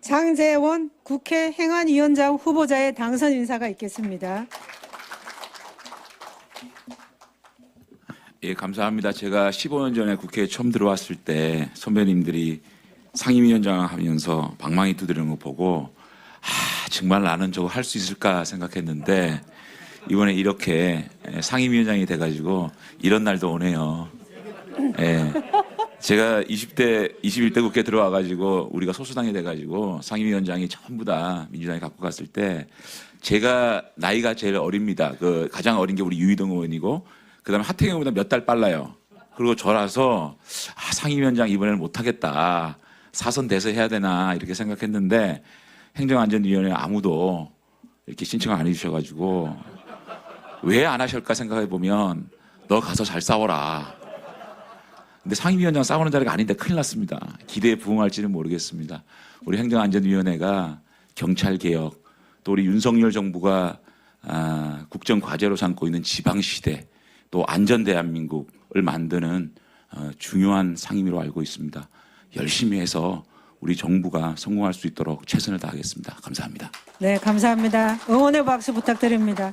장재원 국회 행안위원장 후보자의 당선 인사가 있겠습니다. 예, 감사합니다. 제가 15년 전에 국회에 처음 들어왔을 때 선배님들이 상임위원장 하면서 방망이 두드리는 거 보고 아, 정말 나는 저거 할 수 있을까 생각했는데 이번에 이렇게 상임위원장이 돼가지고 이런 날도 오네요. 예. 제가 20대, 21대 국회 들어와 가지고 우리가 소수당이 돼 가지고 상임위원장이 전부 다 민주당이 갖고 갔을 때 제가 나이가 제일 어립니다. 그 가장 어린 게 우리 유희동 의원이고 그다음에 하태경 의원보다 몇 달 빨라요. 그리고 저라서 아, 상임위원장 이번에는 못 하겠다. 사선 돼서 해야 되나 이렇게 생각했는데 행정안전위원회 아무도 이렇게 신청을 안 해주셔가지고 왜 안 하실까 생각해 보면 너 가서 잘 싸워라. 근데 상임위원장 싸우는 자리가 아닌데 큰일 났습니다. 기대에 부응할지는 모르겠습니다. 우리 행정안전위원회가 경찰 개혁 또 우리 윤석열 정부가 아, 국정 과제로 삼고 있는 지방 시대 또 안전 대한민국을 만드는 어, 중요한 상임위로 알고 있습니다. 열심히 해서 우리 정부가 성공할 수 있도록 최선을 다하겠습니다. 감사합니다. 네, 감사합니다. 응원의 박수 부탁드립니다.